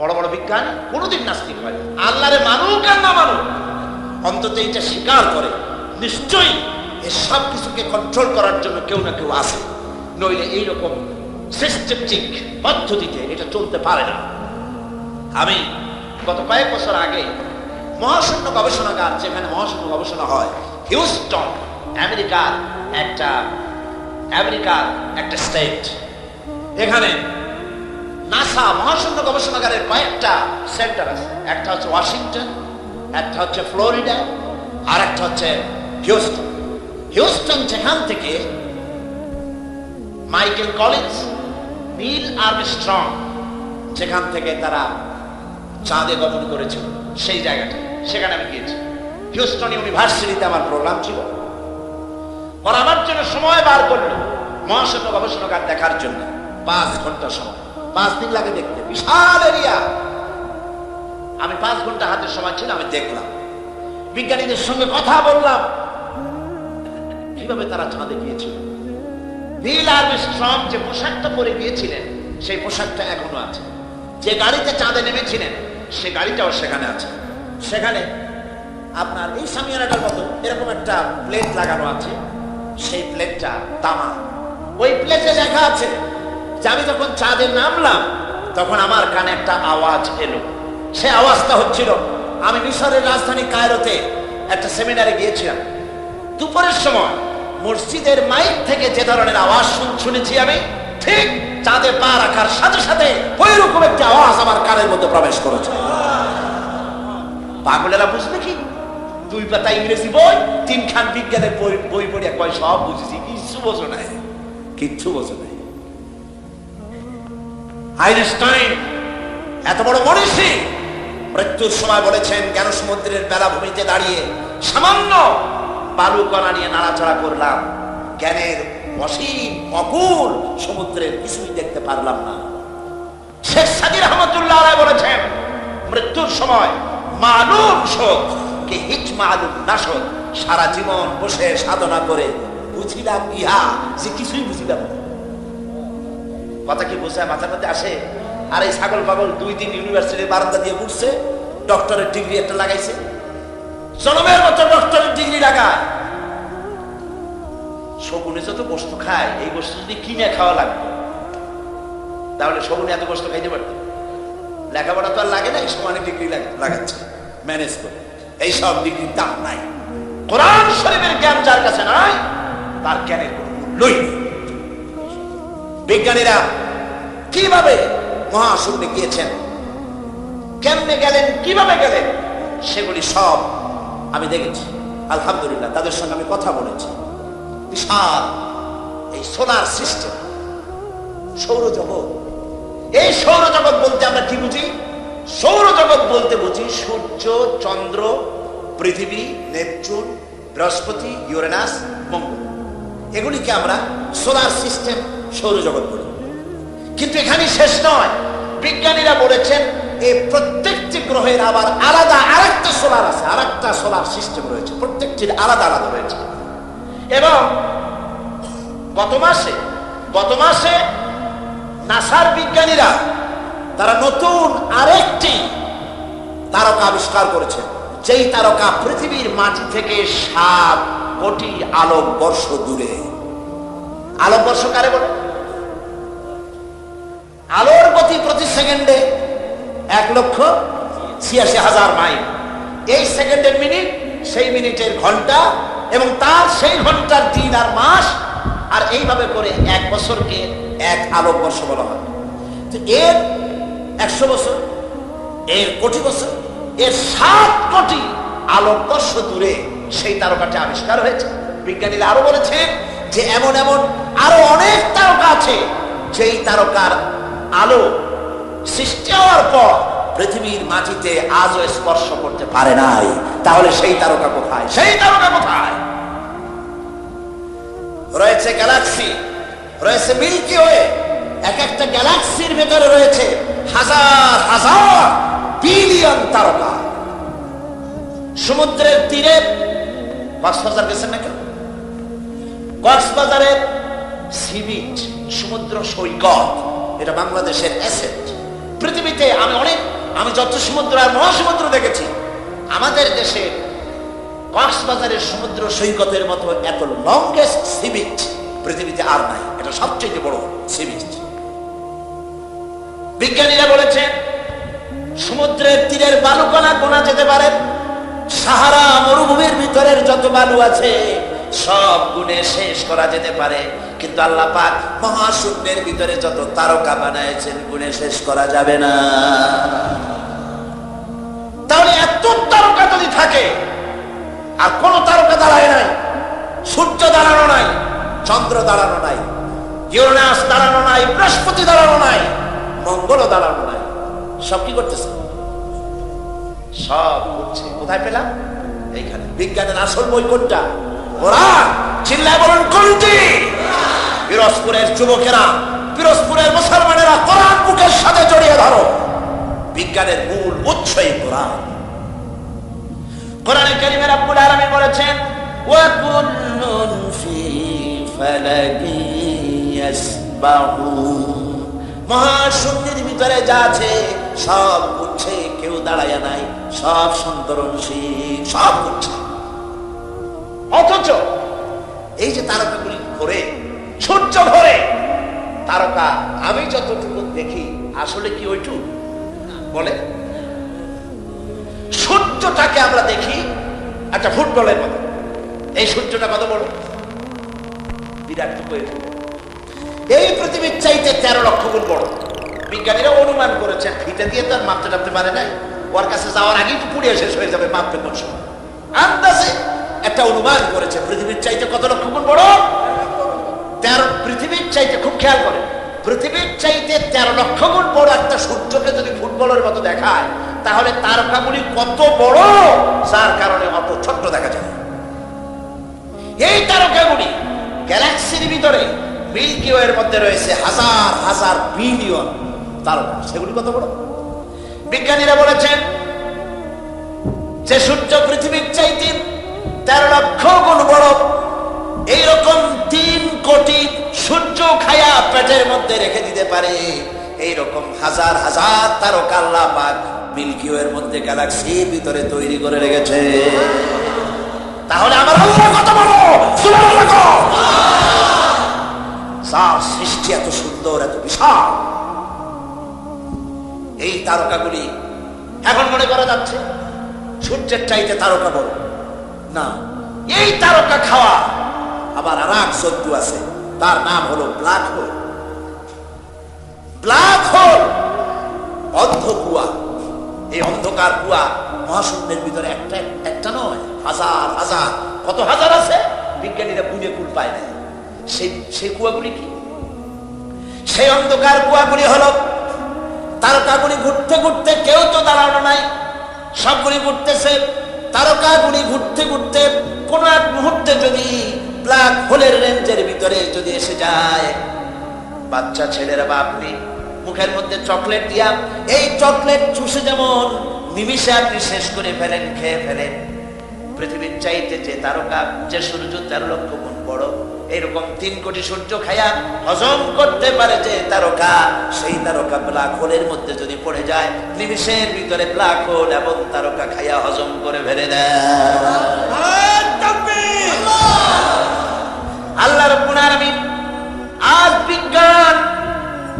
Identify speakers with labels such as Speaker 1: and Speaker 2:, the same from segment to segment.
Speaker 1: বড় বড় বিজ্ঞানী কোনোদিন নাস্তিক হয়। আল্লাহরে মানুক আর না মানুক, অন্তত এটা স্বীকার করে, নিশ্চয়ই এ সব কিছুকে কন্ট্রোল করার জন্য কেউ না কেউ আসে নইলে এইরকম সিস্টেমটিক পদ্ধতিতে এটা চলতে পারে না আমি গত কয়েক বছর আগে মহাশূন্য গবেষণাগার, যেখানে মহাশূন্য গবেষণা হয়, হিউস্টন, আমেরিকার একটা আমেরিকার একটা স্টেট এখানে নাসা মহাশূন্য গবেষণাগারের কয়েকটা সেন্টার আছে। একটা হচ্ছে ওয়াশিংটন, একটা হচ্ছে ফ্লোরিডা, আর একটা হচ্ছে হিউস্টন। হিউস্টন যেখান থেকে মাইকেল কলেজ নীল আর্মস্ট্রং যেখান থেকে তারা চাঁদে গমন করেছিল, সেই জায়গাটা, সেখানে আমি গিয়েছি। হিউস্টন ইউনিভার্সিটিতে আমার প্রোগ্রাম ছিল। আমার জন্য সময় বার করল। মহাশূন্য গবেষণাগার দেখার জন্য পাঁচ ঘণ্টা সময়। পাঁচ দিন লাগে দেখতে। বিশাল এরিয়া আমি পাঁচ ঘণ্টা হাতের সময় ছিল আমি দেখলাম। বিজ্ঞানীদের সঙ্গে কথা বললাম। কীভাবে তারা চাঁদে গিয়েছিল? নীল আর্মস্ট্রং যে পোশাকটা পরে গিয়েছিলেন, সেই পোশাকটা এখনও আছে। যে গাড়িতে চাঁদে নেমেছিলেন, সে গাড়িটাও সেখানে আছে। সেখানে আপনার এই সামিয়ানাটার মতো এরকম একটা প্লেট লাগানো আছে। সেই প্লেটটা তামা। ওই প্লেটে লেখা আছে যে আমি যখন চাঁদে নামলাম, তখন আমার কানে একটা আওয়াজ এলো। সে আওয়াজটা হচ্ছিল, আমি মিশরের রাজধানী কায়রোতে একটা সেমিনারে গিয়েছিলাম। দুপুরের সময় মসজিদের মাইক থেকে যে ধরনের আওয়াজ শুন- শুনেছি আমি, ঠিক চাঁদে পা রাখার সাথে সাথে ওই রকম একটি আওয়াজ আমার কানের মধ্যে প্রবেশ করেছে। পাগলেরা বুঝবে কি? দুই পাতা ইংরেজি বই তিন তিনখান বিজ্ঞানের বই বই পড়িয়া কয় সব বুঝেছি, কিচ্ছু বোঝো নাই। কিচ্ছু বোঝো নাই। আইনস্টাইন এত বড় মনীষী। মৃত্যুর সময় বলেছেন কেন সমুদ্রের বেলাভূমিতে দাঁড়িয়ে সামান্য বালু কণা নিয়ে নাড়াচাড়া করলাম। জ্ঞানের অসীম অকুল সমুদ্রের কিছুই দেখতে পারলাম না। শেখ সাদি রহমতুল্লাহ আলাই বলেছেন, মৃত্যুর সময় মালুম শোক কে হিচ মালুম না শোক? সারা জীবন বসে সাধনা করে বুঝিলাম ইহা, যে কিছুই বুঝিলাম না। কথা কি বোঝায়? মাথার মধ্যে আসে? আর এই ছাগল পাগল দুই দিন ইউনিভার্সিটির বারান্দা দিয়ে ঘুরছে ডক্টরের ডিগ্রি একটা লাগাইছে। জনমের মতো ডক্টরের ডিগ্রি লাগায়। শকুনে যত বস্তু খায়, এই বস্তু যদি কিনে খাওয়া লাগবে তাহলে শকুনে এত বস্তু খাইতে পারতো। লেখাপড়া তো আর লাগে না, এই সমানে ডিগ্রি লাগাচ্ছে। ম্যানেজ করে। এই সব ডিগ্রির দাম নাই। কোরআন শরীফের জ্ঞান যার কাছে নাই, তার জ্ঞানের কোনো মূল্যই নেই। বিজ্ঞানীরা কীভাবে মহাশূন্যে গিয়েছেন? কেমনে গেলেন? কীভাবে গেলেন? সেগুলি সব আমি দেখেছি। আলহামদুলিল্লাহ, তাদের সঙ্গে আমি কথা বলেছি। বিশাল এই সোলার সিস্টেম, সৌরজগৎ। এই সৌরজগৎ বলতে আমরা কি বুঝি? সৌরজগৎ বলতে বুঝি সূর্য, চন্দ্র, পৃথিবী, নেপচুন, বৃহস্পতি, ইউরেনাস, মঙ্গল। এগুলিকে আমরা সোলার সিস্টেম সৌরজগৎ বলি। কিন্তু এখানে শেষ নয়। বিজ্ঞানীরা বলেছেন, এই প্রত্যেকটি গ্রহের আবার আলাদা আরেকটা সোলার আছে, আরেকটা সোলার সিস্টেম রয়েছে, প্রত্যেকটির আলাদা আলাদা রয়েছে। এবং গত মাসে গত মাসে নাসার বিজ্ঞানীরা তারা নতুন আরেকটি তারকা আবিষ্কার করেছে যেই তারকা পৃথিবীর মাটি থেকে সাত কোটি আলোক বর্ষ দূরে। আলোক বর্ষ কারে বলে আলোর গতি প্রতি সেকেন্ডে এক লক্ষ ছিয়াশি হাজার মাইল। এই সেকেন্ডের মিনিট, সেই মিনিটের ঘণ্টা এবং তার সেই ঘণ্টার দিন আর মাস আর এইভাবে করে এক বছরকে এক আলোক বর্ষ বলা হয়। তো এর একশো বছর, এর কোটি বছর, এর সাত কোটি আলোকবর্ষ দূরে সেই তারকাটি আবিষ্কার হয়েছে। বিজ্ঞানীরা আরও বলেছে যে এমন এমন আরও অনেক তারকা আছে, যেই তারকার আলো সৃষ্টি হওয়ার পর পৃথিবীর মাটিতে আজও স্পর্শ করতে পারে নাই। তাহলে সেই তারকা কোথায়? সেই তারকা কোথায়? রয়েছে গ্যালাক্সি, রয়েছে মিল্কি ওয়ে, এক একটা গ্যালাক্সির ভেতরে রয়েছে হাজার হাজার বিলিয়ন তারকা। সমুদ্রের তীরে কক্সবাজার গেছেন নাকি? কক্সবাজারের সি বিচ সমুদ্র সৈকত, এটা বাংলাদেশের অ্যাসেট পৃথিবীতে আমি অনেক, আমি যত সমুদ্র আর মহাসমুদ্র দেখেছি, আমাদের দেশে কক্সবাজারের সমুদ্র সৈকতের মতো এত লংগেস্ট সি বিচ পৃথিবীতে আর নাই। এটা সবচেয়ে বড় সি বিচ বিজ্ঞানীরা বলেছেন, সমুদ্রের তীরের বালুকণা গোনা যেতে পারে? সাহারা মরুভূমির ভিতরের যত বালু আছে সব গুণে শেষ করা যেতে পারে। কিন্তু আল্লাহ পাক মহাশূন্যের ভিতরে যত তারকা বানাইছেন, গুণে শেষ করা যাবে না। তাহলে এত তারকা যদি থাকে, আর কোন তারকা দাঁড়ায় নাই, সূর্য দাঁড়ানো নাই, চন্দ্র দাঁড়ানো নাই, ইউরেনাস দাঁড়ানো নাই, বৃহস্পতি দাঁড়ানো নাই, মঙ্গলও দাঁড়ানো নাই, সব কি করতেছে? সব করছে। কোথায় পেলাম? এইখানে। বিজ্ঞানের আসল বই কোনটা? কোরআন চিল্লায় বলুন, কোনটি? পিরোজপুরের যুবকেরা, পিরোজপুরের মুসলমানেরা কোরআন বুকের সাথে জড়িয়ে ধরো। বিজ্ঞানের মূল উৎসই কোরআন। কোরআনে কারিমের আব্বুল আলামিন বলেছেন কুল্লুন ফি ফালাকি ইয়াসবাহুন মহাশূন্যের ভিতরে যা আছে, সব উঠছে, কেউ দাঁড়ায় নাই, সব সন্তরণশীল, সব উঠছে। অথচ এই যে তারকাগুলি ঘোরে, সূর্য ঘোরে তারকা, আমি যতটুকু দেখি, আসলে কি ওইটু বলে, সূর্যটাকে আমরা দেখি, একটা ফুটবলের মতো। এই সূর্যটা কত বড়? বিরাট এই পৃথিবীর চাইতে তেরো লক্ষ গুণ বড়। বিজ্ঞানীরা অনুমান করেছেন, ফিতে দিয়ে তো আর মাপতে টাপতে পারে নাই। ওর কাছে যাওয়ার আগেই তো পুড়িয়ে শেষ হয়ে যাবে মাপবে কোন সময় আন্দাজে একটা অনুমান করেছে, পৃথিবীর চাইতে কত লক্ষ গুণ বড়? তেরো, পৃথিবীর চাইতে খুব খেয়াল করে। পৃথিবীর চাইতে তেরো লক্ষ গুণ বড় একটা সূর্যকে যদি ফুটবলের মতো দেখায়, তাহলে তারকাগুলি কত বড়? যার কারণে অত ছোট্ট দেখা যায়। এই তারকাগুলি গ্যালাক্সির ভিতরে মিল্কি ওয়ের মধ্যে রয়েছে হাজার হাজার বিলিয়ন তারকা। সেগুলি কত বড়? বিজ্ঞানীরা বলেছেন, যে সূর্য পৃথিবীর চাইতে তেরো লক্ষ গুণ বড়। এইরকম তিন কোটি সূর্য খায়া পেটের মধ্যে রেখে দিতে পারে। এইরকম হাজার হাজার তারকা আল্লাহ পাক মিল্কি ওয়ের মধ্যে গ্যালাক্সির ভিতরে তৈরি করে রেখেছে। তাহলে আমার আল্লাহ কত বড়। যার সৃষ্টি এত সুন্দর, এত বিশাল। এই তারকাগুলি এখন মনে করা যাচ্ছে সূর্যের চাইতে তারকা বড়। না। এই তারকা খাওয়া। আবার আর এক জন্তু আছে। তার নাম হলো ব্ল্যাক হোল। Black hole! অন্ধ কুয়া। এই অন্ধকার কুয়া মহাশূন্যের ভিতরে একটা একটা নয়, হাজার হাজার। কত হাজার আছে? বিজ্ঞানীরা বুঝে কুল পায় না সেই সেই কুয়াগুলি কি? সেই অন্ধকার কুয়াগুলি হলো তারকাগুলি ঘুরতে ঘুরতে কেউ তো দাঁড়ানো নাই। সবগুলি ঘুরতেছে। তারকাগুলি ঘুরতে ঘুরতে কোন এক মুহূর্তে যদি ব্ল্যাক হোলের রেঞ্জের ভিতরে যদি এসে যায়, বাচ্চা ছেলেরা বা আপনি মুখের মধ্যে চকলেট দিয়া, এই চকলেট চুষে যেমন নিমিষে আপনি শেষ করে ফেলেন, খেয়ে ফেলেন, পৃথিবীর চাইতে যে তারকা, যে সূর্য, তেরো লক্ষ গুণ বড় এরকম তিন কোটি সূর্য খায়া হজম করতে পারে যে তারকা, সেই তারকা ব্ল্যাক হোলের মধ্যে যদি পড়ে যায়, নিমিষের ভিতরে ব্ল্যাক হোল এবং তারকা খাইয়া হজম করে ফেলে দেয়। আল্লাহ! রব্বুল আলামিন আজ বিজ্ঞান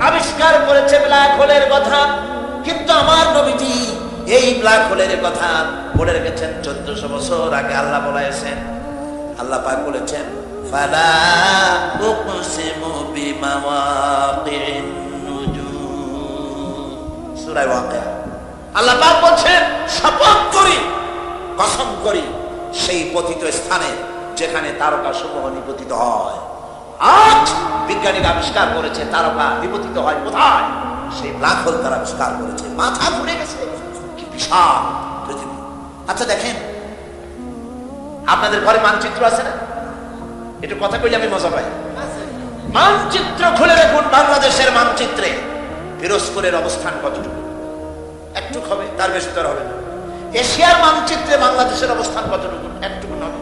Speaker 1: আবিষ্কার করেছে ব্ল্যাক হোলের কথা। কিন্তু আমার নবীজি এই ব্ল্যাক হোলের কথা বলে রেখেছেন চোদ্দশো বছর আগে আল্লাহ বলাইছেন আল্লাহ পাক বলেছেন ফালা উকসিমু বিমাওয়াকিন নুজুম সূরা ওয়াকিয়া। আল্লাহ পাক বলছেন, শপথ করি, কসম করি, সেই পতিত স্থানে যেখানে তারকা সমূহ নিপতিত হয়। আজ বিজ্ঞানীরা আবিষ্কার করেছে, তারকা নিপতিত হয় কোথায়? সেই ব্ল্যাক হোল তারা আবিষ্কার করেছে। মাথা ঘুরে গেছে। কি বিশাল পৃথিবী আচ্ছা দেখেন, আপনাদের ঘরে মানচিত্র আছে না? একটু কথা কইলে আমি মজা পাই। মানচিত্র খুলে দেখুন বাংলাদেশের মানচিত্রে পিরোজপুরের অবস্থান কতটুকু। একটু হবে, তার বেশি তার হবে না। এশিয়ার মানচিত্রে বাংলাদেশের অবস্থান কতটুকু? একটুকু হবে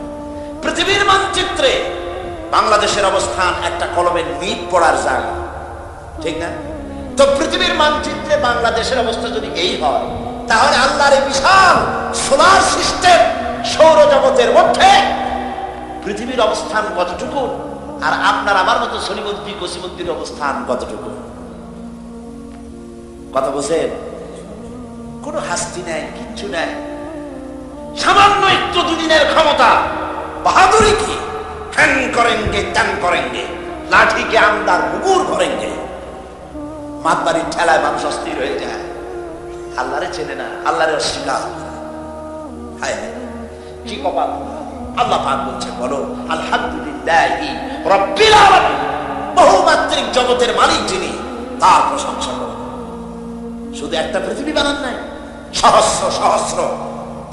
Speaker 1: পৃথিবীর মানচিত্রে বাংলাদেশের অবস্থান একটা কলমের নিপ পড়ার জায়গা ঠিক না? তো পৃথিবীর মানচিত্রে বাংলাদেশের অবস্থা যদি এই হয়, তাহলে আল্লাহর বিশাল সোলার সিস্টেম সৌরজগতের মধ্যে পৃথিবীর অবস্থান কতটুকু? আর আপনার আমার মতো সলিমুদ্দি কসিমুদ্দির অবস্থান কতটুকু? কথা বলছেন? কোনো হাস্তি নাই, কিচ্ছু নাই। সামান্য একটু দুদিনের ক্ষমতা। বাহাদুরি কি? ফ্যান করেঙ্গে ত্যান করেঙ্গে লাঠিকে আমদার, মুগুর করেঙ্গে মাতবাড়ির ঠেলায় মানুষ অস্থির হয়ে যায়। আল্লাহরে চেনে না, আল্লাহরে অস্বীকার। হায়, কি কপাল। আল্লাহ পাক বলছে বলো, আলহামদুলিল্লাহি রব্বিল আলামিন। বহুমাত্রিক জগতের মালিক যিনি, তার প্রশংসা করো। শুধু একটা পৃথিবী বানান নাই, সহস্র সহস্র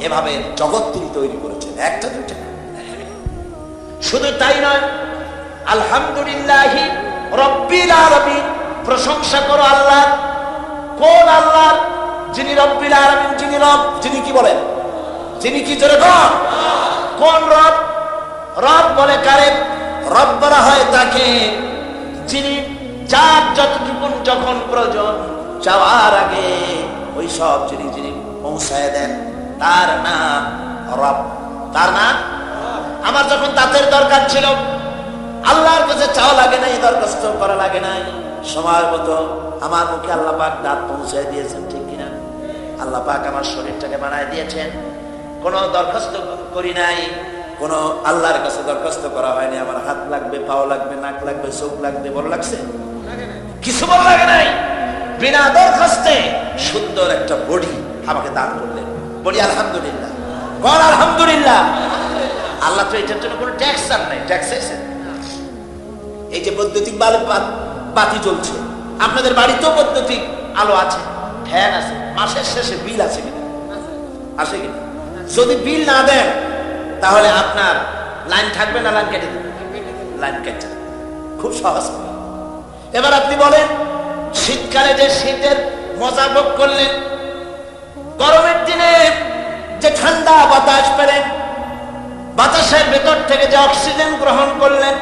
Speaker 1: এভাবে জগৎ তিনি তৈরি করেছেন, একটা দুইটা। শুধু তাই নয়, আলহামদুলিল্লাহি রব্বিল আলামিন। প্রশংসা করো আল্লাহ। কোন আল্লাহ যিনি রব্বিল আলামিন, যিনি রব, যিনি কি বলেন? যিনি কি জোরে কন? কোন রব? রব বলে কারে? রব বলা হয় তাকে যিনি যার যতটুকুন যখন প্রয়োজন চাওয়ার আগে ওই সব যিনি যিনি পৌঁছায় দেন, তার নাম রব। তার নাম? আমার যখন দাঁতের দরকার ছিল, আল্লাহর কাছে চাওয়া লাগে নাই, দরখাস্ত করা লাগে নাই। সময় মতো আমার মুখে আল্লাহ পাক দাঁত পৌঁছায় দিয়েছেন, ঠিক কিনা? আল্লাহ পাক আমার শরীরটাকে বানায় দিয়েছেন। কোনো দরখাস্ত করি নাই, কোনো আল্লাহর কাছে দরখাস্ত করা হয়নি, আমার হাত লাগবে, পাও লাগবে, নাক লাগবে, চোখ লাগবে, বড় লাগছে? কিছু বড় লাগে নাই? বিনা দরখাস্তে সুন্দর একটা বডি আমাকে দান করলেন। বলি, আলহামদুলিল্লাহ। বল, আলহামদুলিল্লাহ। আল্লাহ তো এটার জন্য কোনো ট্যাক্স আর নাই, ট্যাক্স এসে এই যে বৈদ্যুতিক বাতি জ্বলছে, আপনাদের বাড়িতেও বৈদ্যুতিক আলো আছে, ফ্যান আছে, মাসের শেষে বিল আছে কিনা? আসে কিনা? যদি বিল না দেন তাহলে আপনার লাইন থাকবে না লাইন কেটে দেবে? লাইন কেটে। খুব সহজ। এবার আপনি বলেন, শীতকালে যে শীতের মজা ভোগ করলেন, গরমের দিনে যে ঠান্ডা বাতাস পেলেন, বাতাসের ভেতর থেকে যে অক্সিজেন গ্রহণ করলেন,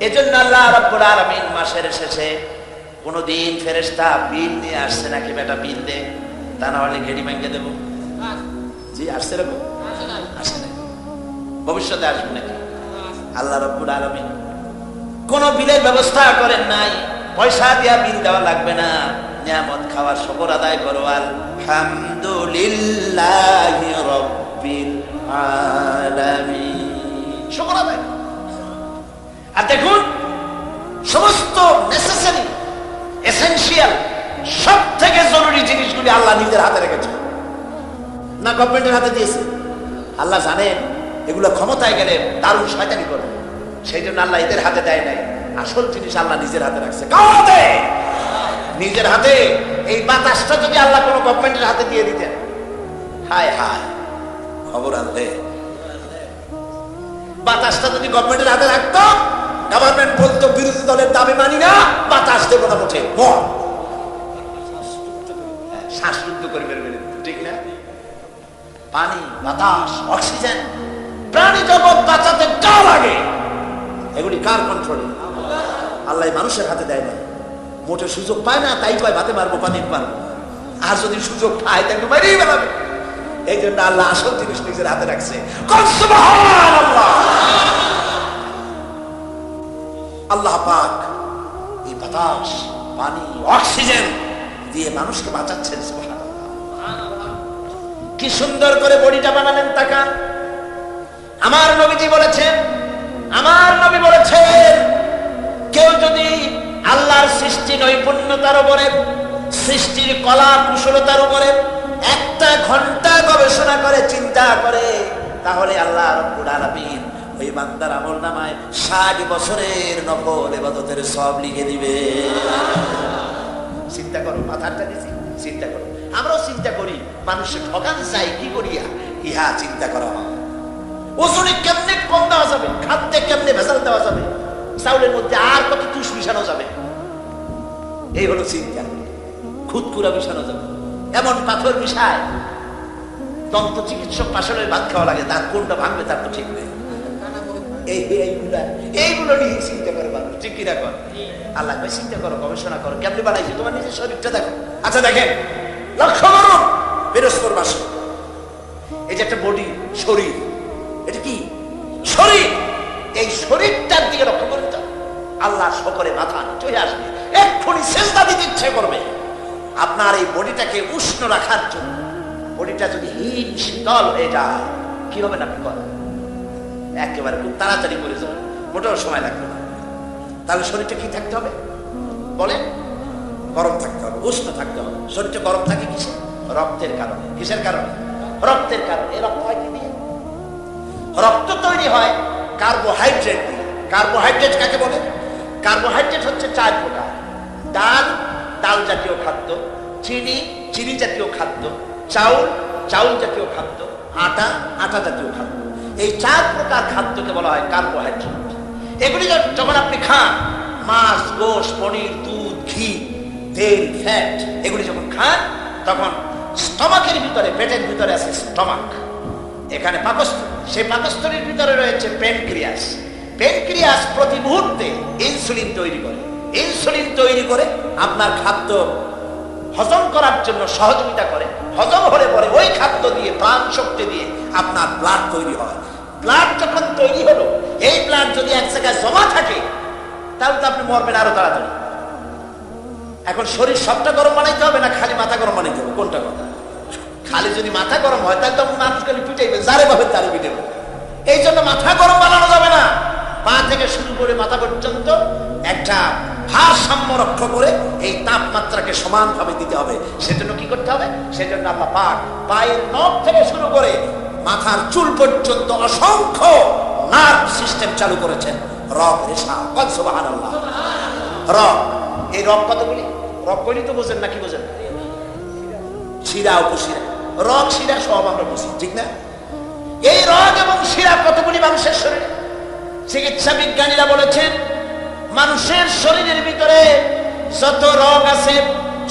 Speaker 1: এজন্য আল্লাহ রাব্বুল আলামিন মাসের শেষে কোনদিন ফেরেশতা বিল নিয়ে আসছে নাকি, বেটা, বিল দে, তা না হলে ঘেড়ি ভেঙে দেব? জি আসছে এরকম? আসে না ভবিষ্যতে আসবে নাকি? আল্লাহ রাব্বুল আলামিন কোন বিলের ব্যবস্থা করেন নাই। পয়সা দিয়া বিল দেওয়া লাগবে না। নিয়ামত খাওয়ার শকর আদায় করো। আলহামদুলিল্লাহি রাব্বিল আলামিন। শকর আদায় আর দেখুন, সমস্ত নেসেসারি এসেনশিয়াল সব থেকে জরুরি জিনিসগুলি আল্লাহ নিজের হাতে রেখেছে না গভর্নমেন্টের হাতে দিয়েছে। আল্লাহ জানেন, এগুলো ক্ষমতায় গেলে দারুণ শয়তানি করে। সেই জন্য আল্লাহ এদের হাতে দেয় নাই। আসল জিনিস আল্লাহ নিজের হাতে রাখছে। হাতে? নিজের হাতে। এই বাতাসটা যদি আল্লাহ কোনো গভর্নমেন্টের হাতে দিয়ে দিতেন। হায় হায়। খবর আনতে বাতাসটা যদি গভর্নমেন্টের হাতে রাখতো গভর্নমেন্ট বলতো, বিরোধী দলের দাবি মানি না, বাতাস দেবো না মর। শ্বাসরুদ্ধ করে বের বের ঠিক না? পানি, বাতাস, অক্সিজেন, প্রাণী জগৎ বাঁচাতে যা লাগে এগুলি কার কন্ট্রোলে আল্লাহ মানুষের হাতে দেয় না। মোটে সুযোগ পায় না, তাই কয় ভাতে মারবো পানি মারবো। আর যদি সুযোগ পায়, তাকে মারিয়ে বেড়াবে এই জন্য আল্লাহ আসল জিনিস নিজের হাতে রাখছে। আল্লাহ পাক এই বাতাস, পানি, অক্সিজেন দিয়ে মানুষকে বাঁচাচ্ছেন, সুবহানাল্লাহ। কি সুন্দর করে বডিটা বানালেন তাকান আমার নবীজি বলেছেন, আমার নবী বলেছেন, কেউ যদি আল্লাহর সৃষ্টি নৈপুণ্যতার উপরে, সৃষ্টির কলা কুশলতার উপরে একটা ঘণ্টা গবেষণা করে, চিন্তা করে, তাহলে আল্লাহ রব্বুল ওই বান্দার আমল নামায় ষাট বছরের নকল এবাদতের সব লিখে দিবে চিন্তা করো মাথাটা দিছি চিন্তা করো। আমরাও চিন্তা করি মানুষের ঠকান চাই, কি করিয়া? ইহা চিন্তা করা হয়। ওজনে কেমনে কম দেওয়া যাবে? খাদ্যে কেমনে ভেজাল দেওয়া যাবে? চাউলের মধ্যে আর কত তুষ মিশানো যাবে? এই হলো চিন্তা। খুদকুরা মিশানো যাবে। এমন পাথর মিশায়, দন্ত চিকিৎসক পাশলের ভাত খাওয়া লাগে, তার কোনটা ভাঙবে তার তো ঠিক নেই। এইগুলা, এইগুলো নিয়ে চিন্তা করে মানুষ, ঠিক কিনা কর আল্লাহ চিন্তা করো, গবেষণা করো, কেমনি বানাইছি? তোমার নিজের শরীরটা দেখো। আচ্ছা দেখেন। লক্ষ্য করুন ফেরস্তর বাসী এই যে একটা বডি শরীর, এটা কি? শরীর! এই শরীরটার দিকে লক্ষ্য করুন আল্লাহ সকলে মাথা হয়ে আসবে। এক্ষুনি চেষ্টা দিতে ইচ্ছে করবে। আপনার এই বডিটাকে উষ্ণ রাখার জন্য বডিটা যদি হিম শীতল হয়ে যায়, কি হবে না আপনি করেন? একেবারে খুব তাড়াতাড়ি করে যাবে মোটেও সময় লাগবে না। তাহলে শরীরটা কি থাকতে হবে? বলেন। গরম থাকতে হবে, উষ্ণ থাকতে হবে। শরীরটা গরম থাকে কিসে রক্তের কারণে। কিসের কারণে? রক্তের কারণে। রক্ত হয় কি দিয়ে? রক্ত তৈরি হয় কার্বোহাইড্রেট দিয়ে। কার্বোহাইড্রেট কাকে বলে? কার্বোহাইড্রেট হচ্ছে চার প্রকার। ডাল ডাল জাতীয় খাদ্য, চিনি চিনি জাতীয় খাদ্য, চাউল চাউল জাতীয় খাদ্য, আটা আটা জাতীয় খাদ্য। এই চার প্রকার খাদ্যকে বলা হয় কার্বোহাইড্রেট এগুলি যখন আপনি খান, মাছ, গোশ, পনির, দুধ, ঘি তেল, ফ্যাট, এগুলি যখন খান, তখন স্টমাকের ভিতরে, পেটের ভিতরে আছে স্টমাক। এখানে পাকস্থলী, সেই পাকস্থলীর ভিতরে রয়েছে প্যানক্রিয়াস প্যানক্রিয়াস প্রতি মুহূর্তে ইনসুলিন তৈরি করে। ইনসুলিন তৈরি করে আপনার খাদ্য হজম করার জন্য সহযোগিতা করে। হজম হলে পরে ওই খাদ্য দিয়ে, প্রাণ শক্তি দিয়ে আপনার ব্লাড তৈরি হয়। ব্লাড যখন তৈরি হলো, এই ব্লাড যদি এক জায়গায় জমা থাকে, তাহলে তো আপনি মরবেন আরও তাড়াতাড়ি। এখন শরীর সবটা গরম বানাইতে হবে না খালি মাথা গরম বানাইতে হবে? কোনটা কথা? খালি যদি মাথা গরম হয়, তাহলে তো মানুষ খালি পিটাইবে যারে ভাবে তারে পিটাইবে এই জন্য মাথা গরম বানানো যাবে না। পা থেকে শুরু করে মাথা পর্যন্ত একটা ভারসাম্য রক্ষা করে এই তাপমাত্রাকে সমানভাবে দিতে হবে। সেজন্য কি করতে হবে? সেজন্য আল্লাহ পাক পায়ের নখ থেকে শুরু করে মাথার চুল পর্যন্ত অসংখ্য নার্ভ সিস্টেম চালু করেছেন। রব রেশা। কনসবাহান রব। এই রব কতগুলি রব কইলি তো বোঝেন নাকি বোঝেন? না? শিরা উপশিরা। রগ শিরা সব আমরা বুঝি, ঠিক না? এই রগ এবং শিরা কতগুলি মানুষের শরীরে? চিকিৎসা বিজ্ঞানীরা বলেছেন, মানুষের শরীরের ভিতরে যত রগ আছে,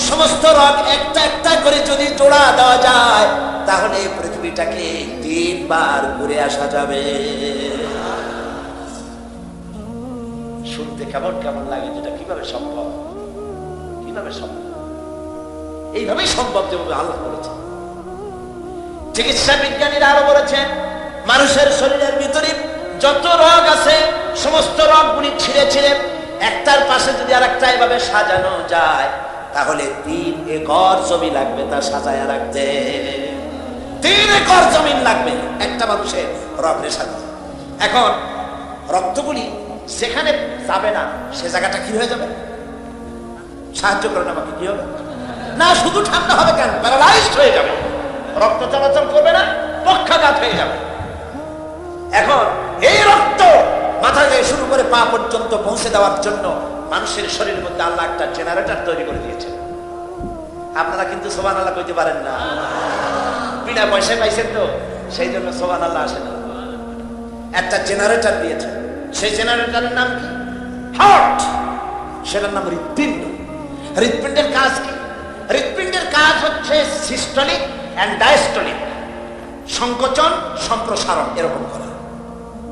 Speaker 1: সমস্ত রগ একটা একটা করে যদি জোড়া দেওয়া যায়, তাহলে পৃথিবীটাকে তিনবার ঘুরে আসা যাবে। শুনতে কেমন কেমন লাগে, যেটা কীভাবে সম্ভব? কীভাবে সম্ভব? এইভাবেই সম্ভব যেভাবে আল্লাহ করেছে চিকিৎসা বিজ্ঞানীরা আরও বলেছেন, মানুষের শরীরের ভিতরে যত রোগ আছে, সমস্ত রোগগুলি ছিঁড়ে ছিঁড়ে একটার পাশে যদি আর একটা এভাবে সাজানো যায়, তাহলে তিন একর জমি লাগবে তা সাজায় রাখতে। তিন একর জমিন লাগবে একটা মানুষের রক্তে সাজাতে এখন রক্তগুলি যেখানে যাবে না, সে জায়গাটা কি হয়ে যাবে? সাহায্য করেন আমাকে কি হবে? না, শুধু ঠান্ডা হবে কেন? প্যারালাইজড হয়ে যাবে। রক্ত চলাচল করবে না, পক্ষাঘাত হয়ে যাবে। এখন এই রক্ত মাথা থেকে শুরু করে পা পর্যন্ত পৌঁছে দেওয়ার জন্য মানুষের শরীরের মধ্যে আল্লাহ একটা জেনারেটর তৈরি করে দিয়েছে আপনারা কিন্তু সোবান আল্লাহ কইতে পারেন না। বিনা পয়সায় পাইছেন তো, সেই জন্য সোবান আল্লাহ আসে না। একটা জেনারেটর দিয়েছে সেই জেনারেটরের নাম কি? হার্ট সেটার নাম হৃৎপিণ্ড। হৃৎপিণ্ডের কাজ কি? হৃৎপিণ্ডের কাজ হচ্ছে সিস্টলিক অ্যান্ড ডায়াস্টলিক সংকোচন, সম্প্রসারণ, এরকম করা।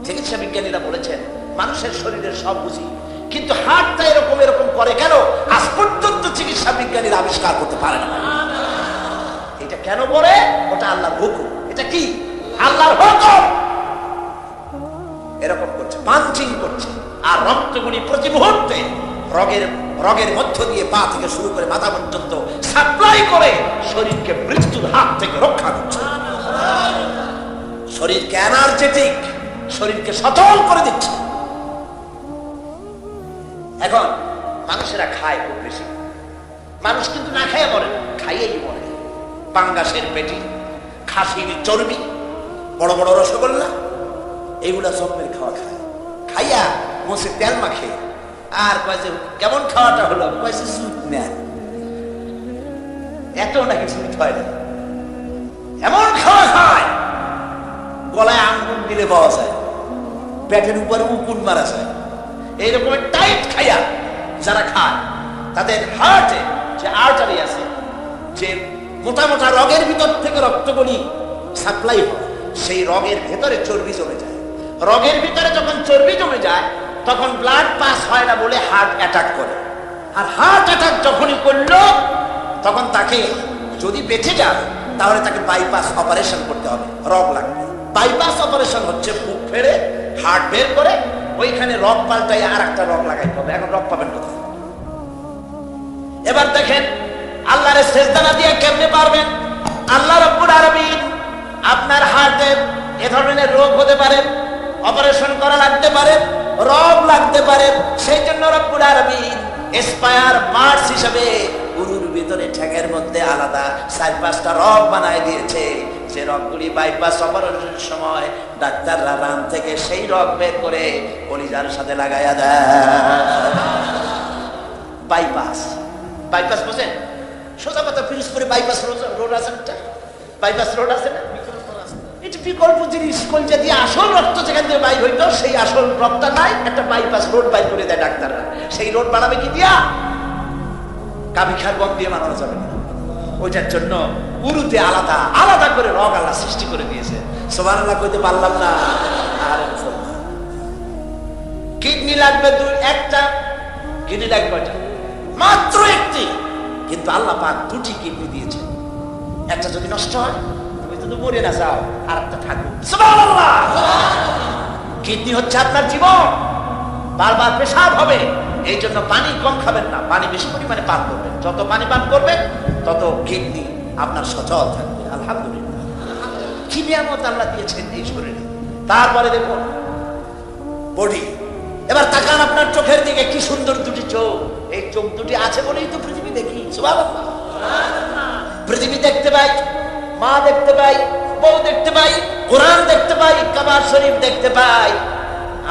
Speaker 1: চিকিৎসা বিজ্ঞানীরা বলেছেন, মানুষের শরীরের সব বুঝি। কিন্তু হার্টটা এরকম এরকম করে কেন? আজ পর্যন্ত চিকিৎসা বিজ্ঞানীরা আবিষ্কার করতে পারে না। এটা কেন বলে? ওটা আল্লাহর হুকুম। এটা কি? আল্লাহর হুকুম! এরকম করছে পাঞ্চিং করছে। আর রক্তগুলি প্রতি মুহূর্তে রগের রগের মধ্য দিয়ে পা থেকে শুরু করে মাথা পর্যন্ত সাপ্লাই করে শরীরকে মৃত্যুর হাত থেকে রক্ষা করছে। শরীরকে এনার্জেটিক শরীরকে সচল করে দিচ্ছে। এখন মানুষেরা খায় খুব বেশি। মানুষ কিন্তু না খাইয়ে মরে, খাইয়েই মরে। পাঙ্গাসের পেটি, খাসির চর্বি, বড় বড় রসগোল্লা এইগুলা জন্মের খাওয়া খায়। খাইয়া মোসে তেল মাখে। আর কয় যে, কেমন খাওয়াটা হলো? কয়েছে সুদ নেন এত নাকি সুদ হয় না। এমন খাওয়া খায়, গলায় আঙ্গুল দিলে পাওয়া যায়, পেটের উপরে উকুন মারা যায়। এইরকম টাইট খাইয়া যারা খায়, তাদের হার্টে যে আর্টারি আছে, যে মোটা মোটা রগের ভিতর থেকে রক্তগুলি সাপ্লাই হয়, সেই রগের ভেতরে চর্বি জমে যায়। রগের ভিতরে যখন চর্বি জমে যায় তখন ব্লাড পাস হয় না বলে হার্ট অ্যাটাক করে। আর হার্ট অ্যাটাক যখনই করল, তখন তাকে যদি বেঁচে যায়, তাহলে তাকে বাইপাস অপারেশন করতে হবে, রগ লাগবে। বাইপাস অপারেশন হচ্ছে বুক ফেড়ে হার্ট বের করে, ওইখানে রগ পাল্টাই আর একটা রগ লাগাইতে হবে। এখন রগ পাবেন কোথায়? এবার দেখেন, আল্লাহরে সেজদানা দিয়ে কেমনে পারবেন? আল্লাহ রব্বুল আলামিন আপনার হার্টে এ ধরনের রোগ হতে পারে অপারেশন করা লাগতে পারে, রব লাগতে পারে, সেই জন্য রব্বুল আলামিন এসপায়ার পার্টস হিসাবে গরুর ভিতরে ঠ্যাঙের মধ্যে আলাদা চার পাঁচটা রগ বানায় দিয়েছে। যে রগগুলি বাইপাস অপারেশনের সময় ডাক্তাররা রান থেকে সেই রগ বের করে কলিজার সাথে লাগাইয়া দেয়। বাইপাস বাইপাস বোঝেন সোজা কথা, ফিরোজপুরে বাইপাস রোড আছে বাইপাস রোড আছে না? এটা বিকল্প জিনিস কলজা দিয়ে আসল রক্ত যেখান থেকে বাইর হইতো, সেই আসল রক্তটা নাই, একটা বাইপাস রোড বাইর করে দেয় ডাক্তাররা। সেই রোড বানাবে কি দিয়া? কাবিখার গম দিয়ে বানানো যাবে না। ওইটার জন্য উরুতে আলাদা আলাদা করে রগ আল্লাহ সৃষ্টি করে দিয়েছে। সোমান আল্লাহ কইতে পারলাম না। আর কিডনি লাগবে দুই, একটা, কিডনি লাগবে মাত্র একটি। কিন্তু আল্লাহ পাক দুটি কিডনি দিয়েছে। একটা যদি নষ্ট হয় মরে না যাও আর একটা সুবহানাল্লাহ! কিডনি হচ্ছে আপনার জীবন। বারবার পেশাব হবে। এই জন্য পানি কম খাবেন না, পানি বেশি পরিমাণে পান করবেন। যত পানি পান করবেন, তত কিডনি আপনার সচল থাকবে। আলহামদুলিল্লাহ। কি নিয়ামত আল্লাহ দিয়েছেন এই শরীরে? তারপরে দেখুন, বডি। এবার তাকান আপনার চোখের দিকে, কি সুন্দর দুটি চোখ। এই চোখ দুটি আছে বলেই তো পৃথিবী দেখি। পৃথিবী দেখতে পাই। মা দেখতে পাই, বউ দেখতে পাই কোরআন দেখতে পাই, কাবার শরীফ দেখতে পাই।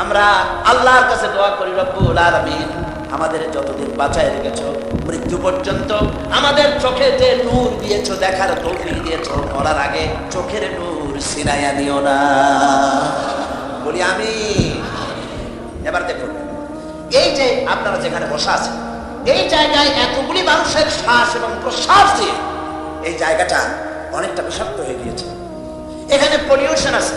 Speaker 1: আমরা আল্লাহর কাছে দোয়া করি, রব্বুল আলামিন। আমাদের যতদিন বাঁচায় রেখেছো, মৃত্যু পর্যন্ত আমাদের চোখে যে নূর দিয়েছ, দেখার তৌফিক দিয়েছ, মরার আগে চোখের নূর সিনাইয়া নিও না। বলি আমি এবার দেখুন, এই যে আপনারা যেখানে বসা আছেন, এই জায়গায় এতগুলি মানুষের শ্বাস এবং প্রশ্বাস দিয়ে এই জায়গাটা অনেকটা বিষাক্ত হয়ে গিয়েছে। এখানে পলিউশন আছে।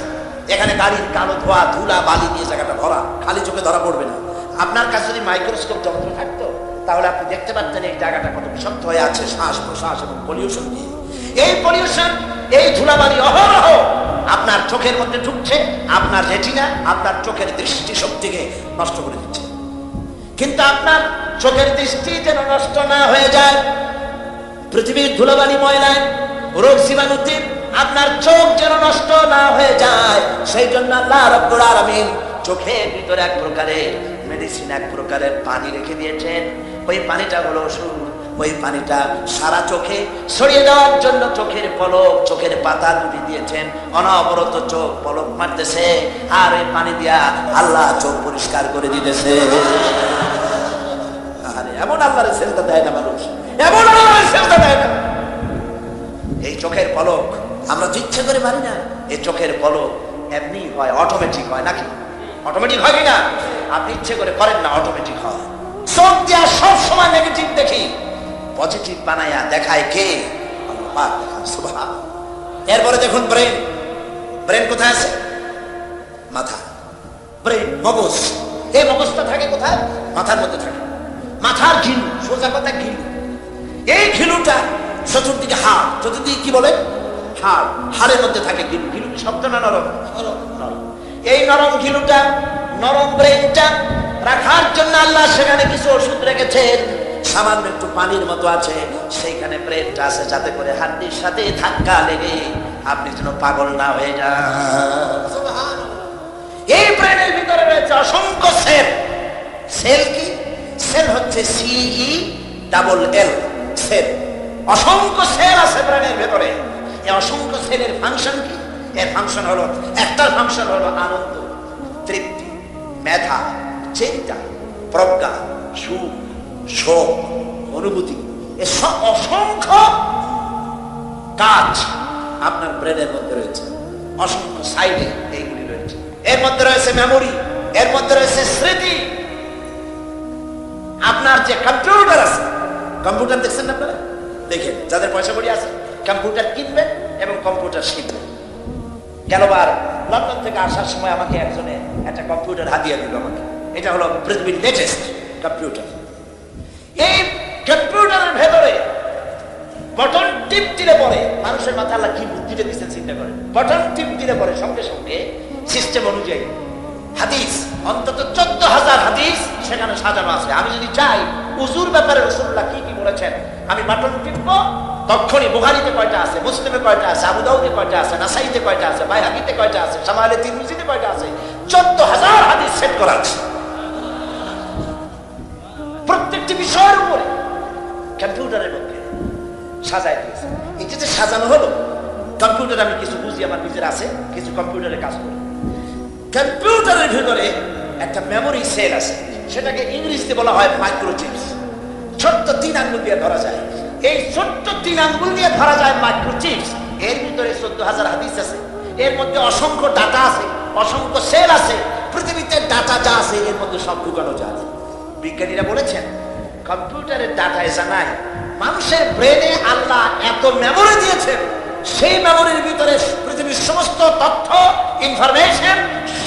Speaker 1: এখানে গাড়ির কালো ধোয়া, ধুলা, বালি দিয়ে জায়গাটা ভরা, খালি চোখে ধরা পড়বে না। আপনার কাছে যদি মাইক্রোস্কোপ যন্ত্র থাকতো, তাহলে আপনি দেখতে পারতেন এই জায়গাটা কত বিষাক্ত হয়ে আছে, শ্বাস প্রশ্বাস এবং পলিউশন দিয়ে এই পলিউশন এই ধুলাবালি অহরহ আপনার চোখের মধ্যে ঢুকছে, আপনার রেটিনা আপনার চোখের দৃষ্টি শক্তিকে নষ্ট করে দিচ্ছে। কিন্তু আপনার চোখের দৃষ্টি যেন নষ্ট না হয়ে যায়, পৃথিবীর ধুলাবালি ময়লায় রোগ জীবাণুতে আপনার চোখ যেন নষ্ট না হয়ে যায় সেই জন্য আল্লাহ রব্বুল আলামিন চোখের ভিতরে এক প্রকারের মেডিসিন এক প্রকারের পানি রেখে দিয়েছেন। ওই পানিটা হলো ওষুধ। ওই পানিটা সারা চোখে ছড়িয়ে দেওয়ার জন্য চোখের পলক, চোখের পাতা দুটি দিয়েছেন। অনবরত চোখ পলক মারতেছে, আর ওই পানি দিয়া আল্লাহ চোখ পরিষ্কার করে দিতেছে। এমন আল্লাহরে সেজদা দেয় না মানুষ। এমন পলক। আমরা যে ইচ্ছে করে মারি না এই চোখের পলক এমনি হয় অটোমেটিক হয় নাকি? অটোমেটিক হয় না আপনি ইচ্ছে করে করেন না অটোমেটিক হয়। চোখ দিয়া সব নেগেটিভ দেখি। পজিটিভ বানায়া দেখায় কে। এরপরে দেখুন ব্রেন ব্রেন কোথায় আছে? মাথা। ব্রেন মগজ। এই মগজটা থাকে কোথায়? মাথার মধ্যে থাকে। মাথার ঘিলু, সোজা কথা ঘিলু। এই ঘিলুটা চতুর্দিকে হাড়। চতুর্দিকে কি বলে? হাড়। হাড়ের মধ্যে থাকে ঘিলু। ঘিলু কি শক্ত না নরম? নরম। এই নরম ঘিলুটা নরম ব্রেনটা রাখার জন্য আল্লাহ সেখানে কিছু ওষুধ রেখেছেন। সামান্য একটু পানির মতো আছে। সেইখানে ব্রেনটা আছে যাতে করে হাড্ডির সাথে ধাক্কা লেগে আপনি যেন পাগল না হয়ে যান। এই ব্রেনের ভিতরে রয়েছে অসংখ্য সেল। সেল কি? সেল হচ্ছে সিই ডাবল এল সেল। অসংখ্য সেল আছে ব্রেনের ভেতরে। এই অসংখ্য সেলের ফাংশন কি? এর ফাংশন হলো একটা ফাংশন হলো আনন্দ, তৃপ্তি, মেধা, চিন্তা, প্রজ্ঞা, সুখ, শোক, অনুভূতি। এসব অসংখ্য কাজ আপনার ব্রেনের মধ্যে রয়েছে। অসংখ্য সাইডে এইগুলি রয়েছে। এর মধ্যে রয়েছে মেমোরি এর মধ্যে রয়েছে স্মৃতি। আপনার যে কম্পিউটার আছে কম্পিউটার দেখছেন আপনারা? দেখেন, যাদের পয়সা করি আছে কম্পিউটার কিনবেন এবং কম্পিউটার শিখবেন। গেলবার লন্ডন থেকে আসার সময় আমাকে একজনে একটা কম্পিউটার হাতিয়ে দিল আমাকে। এটা হলো পৃথিবীর লেটেস্ট কম্পিউটার এই কম্পিউটারের ভেতরে বটন টিপ দিলে পরে মানুষের মাথা আল্লাহ কি বুদ্ধিটা দিচ্ছেন চিন্তা করে বটন টিপ দিলে পরে সঙ্গে সঙ্গে সিস্টেম অনুযায়ী হাদিস, অন্তত চোদ্দ হাজার হাদিস সেখানে সাজানো আছে। আমি যদি চাই উজুর ব্যাপারে রসুল্লাহ কি কি বলেছেন আমি বাটন টিপবো তখনই বুহারিতে কয়টা আছে, মুসলিমে কয়টা আছে আবু দাউদে কয়টা আছে, নাসাইতে কয়টা আছে, বাইহাকিতে কয়টা আছে সামালে তিরমিজিতে কয়টা আছে চোদ্দ হাজার হাদিস সেট করা আছে। প্রত্যেকটি বিষয়ের উপরে কম্পিউটারের মধ্যে সাজায় দিয়েছে। এই যে সাজানো হলো, কম্পিউটার আমি কিছু বুঝি, আমার নিজের আছে, কিছু কম্পিউটারে কাজ করি। কম্পিউটারের ভিতরে একটা মেমোরি সেল আছে, সেটাকে ইংরেজিতে বলা হয় মাইক্রোচিপস ছোট্ট তিন আঙ্গুল দিয়ে ধরা যায়। এই ছোট্ট তিন আঙ্গুল দিয়ে ধরা যায় মাইক্রোচিপস এর ভিতরে চোদ্দ হাজার হাদিস আছে। এর মধ্যে অসংখ্য ডাটা আছে, অসংখ্য সেল আছে। পৃথিবীতে ডাটা যা আছে, এর মধ্যে সব ঢুকানো যা আছে। বিজ্ঞানীরা বলেছেন, কম্পিউটারের ডাটায় জানায় মানুষের ব্রেনে আল্লাহ এত মেমোরি দিয়েছেন। সেই মেমোরির ভিতরে পৃথিবীর সমস্ত তথ্য ইনফরমেশন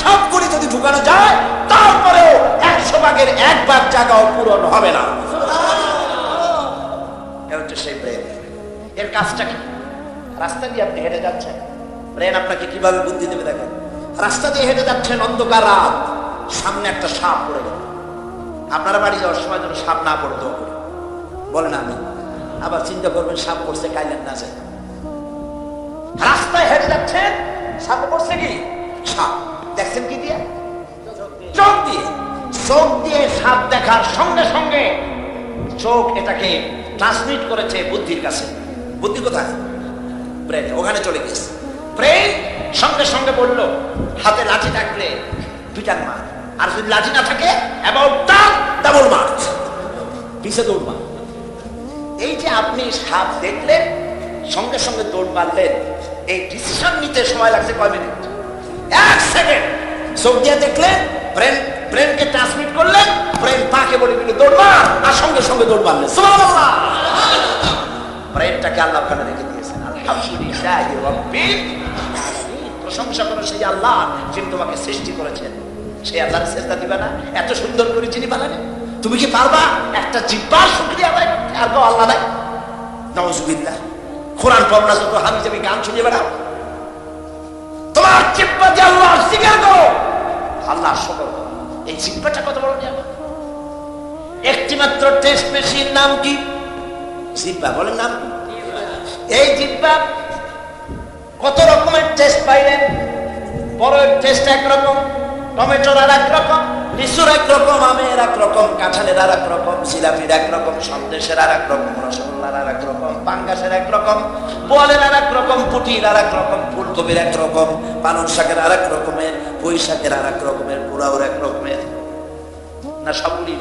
Speaker 1: সবগুলি যদি ঢুকানো যায়, তারপরেও একশো ভাগের এক ভাগ জায়গাও পূরণ হবে না। হচ্ছে সেই ব্রেন এর কাজটা কি? রাস্তা দিয়ে আপনি হেঁটে যাচ্ছেন। ব্রেন আপনাকে কীভাবে বুদ্ধি দেবে দেখেন? রাস্তা দিয়ে হেঁটে যাচ্ছেন অন্ধকার রাত। সামনে একটা সাপ পড়ে গেল। আপনারা বাড়ি যাওয়ার সময় যেন সাপ না পড়ে দোয়া করে। বলেন আমি আবার চিন্তা করবেন, সাপ পড়ছে, কাইলেন না রাস্তায় হেঁটে যাচ্ছেন সামনে পড়ছে কি? সাপ। দেখছেন কি দিয়ে? চোখ দিয়ে। চোখ দিয়ে সাপ দেখার সঙ্গে সঙ্গে চোখ এটাকে ট্রান্সমিট করেছে বুদ্ধির কাছে। বুদ্ধি কোথায়? ব্রেন ওখানে চলে গেছে। ব্রেন সঙ্গে সঙ্গে বলল, হাতে লাঠি থাকলে পিটার মার, আর যদি লাঠি না থাকে অ্যাবাউট ডাবল মার্চ পিছে দৌড় মার। এই যে আপনি সাপ দেখলেন, সঙ্গে সঙ্গে দৌড় মারলেন, এই ডিসিশন নিতে সময় লাগছে কয় মিনিট এক সেকেন্ড চোখ দেখলেন ব্রেন ব্রেনকে ট্রান্সমিট করলেন ব্রেন পাকে বলে দিল, দৌড় মার! আর সঙ্গে সঙ্গে দৌড় ব্রেনটাকে আল্লাহ ওখানে রেখে দিয়েছেন। প্রশংসা করো সেই আল্লাহ যিনি তোমাকে সৃষ্টি করেছেন। সেই আল্লাহর চেষ্টা দিবে না। এত সুন্দর করে যিনি বানাবেন তুমি কি পারবা একটা জিব্বার শুক্রিয়া করতে? আর কেউ আল্লাহ নাই নওয়াজুবিল্লাহ কোরআন পড়ো না, যত হাবি যাবি গান শুনিয়ে বেড়াও। তোমার জিব্বা দিয়ে আল্লাহ করো। আল্লাহ করো। এই জিব্বাটা কত বড় নিয়ামত? একটি মাত্র টেস্ট মেশিন নাম কি? জিব্বা, বলেন নাম? এই জিব্বা কত রকমের টেস্ট পাইলেন? বড়ের টেস্ট একরকম, টমেটোর আর এক রকম লিচুর এক রকম আমের এক রকম কাঁঠালের আর এক রকম জিলাপির এক রকম সন্দেশের আর এক রকম রসগোল্লার আর এক রকম পাঙ্গাসের এক রকম বোয়ালের আর এক রকম পুটির আর এক রকম ফুলকপির এক রকম পালং শাকের আর এক রকমের পুঁই শাকের আর এক রকমের পোড়াওর এক রকমের না, সবগুলি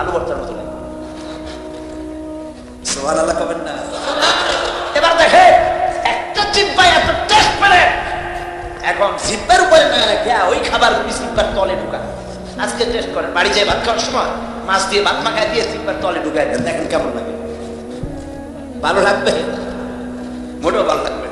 Speaker 1: আলু ভর্তার মতো সোহান আল্লাহ কবেন না। এবার দেখে, একটা জিব্বায় এত টেস্ট পেলে, এখন জিব্বার উপরে না রেখে, ওই খাবার জিব্বার তলে ঢুকা আজকে টেস্ট করেন, বাড়ি যেয়ে ভাত খাওয়ার সময় মাছ দিয়ে ভাত মাখায় দিয়ে জিব্বার তলে ঢুকায় দেন, দেখেন কেমন লাগে। ভালো লাগবে মোটেও ভালো লাগবে।